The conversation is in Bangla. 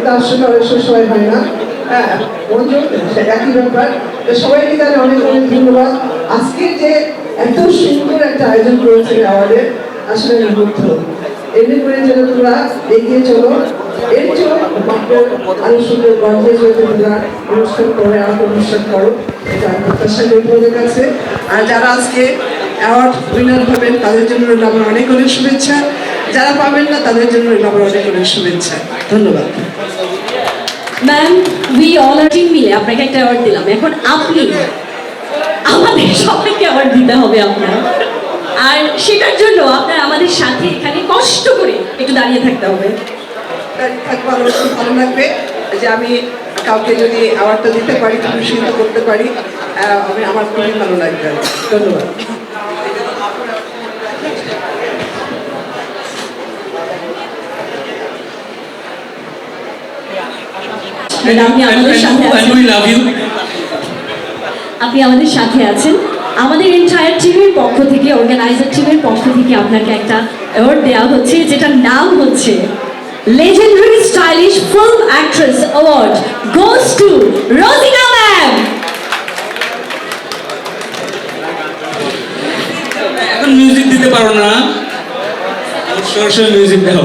এটা আসলে অনেক সময় হয় না। হ্যাঁ একই ব্যাপার। সবাইকে জানে অনেক অনেক ধন্যবাদ। আজকের যে এত সুন্দর একটা আয়োজন করেছে অ্যাওয়ার্ডের আসলে মুগ্ধ। এমনি করে যেন তোমরা এগিয়ে চলো। এর জন্য আরও সুন্দর গর্জে যদি তোমরা অনুষ্ঠান করে, আর অনুষ্ঠান করো। এটা প্রত্যাশা করি তোমাদের কাছে। আর যারা আজকে অ্যাওয়ার্ড উইনার হবেন, তাদের জন্য আমার অনেক অনেক শুভেচ্ছা। যারা পাবেন না, তাদের জন্য আমার অনেক অনেক শুভেচ্ছা। ধন্যবাদ। ম্যাম উই অল আর টিম মিলে আপনাকে একটা অ্যাওয়ার্ড দিলাম। এখন আপনি আমাদের সবাইকে অ্যাওয়ার্ড দিতে হবে আপনার। আর সেটার জন্য আপনার আমাদের সাথে এখানে কষ্ট করে একটু দাঁড়িয়ে থাকতে হবে। খুব ভালো লাগবে যে আমি কাউকে যদি অ্যাওয়ার্ডটা দিতে পারি পুরস্কৃত করতে পারি আমি আমার খুবই ভালো লাগবে। ধন্যবাদ। আপনি আমাদের সাথে আছেন. আপনি আমাদের সাথে আছেন। আমাদের এন্টায়ার টিমের পক্ষ থেকে অর্গানাইজার টিমের পক্ষ থেকে আপনাকে একটা অ্যাওয়ার্ড দেওয়া হচ্ছে যেটার নাম হচ্ছে legendary stylish film actress award goes to Rozina ma'am এখন মিউজিক দিতে পারো না। সরাসরি মিউজিক দাও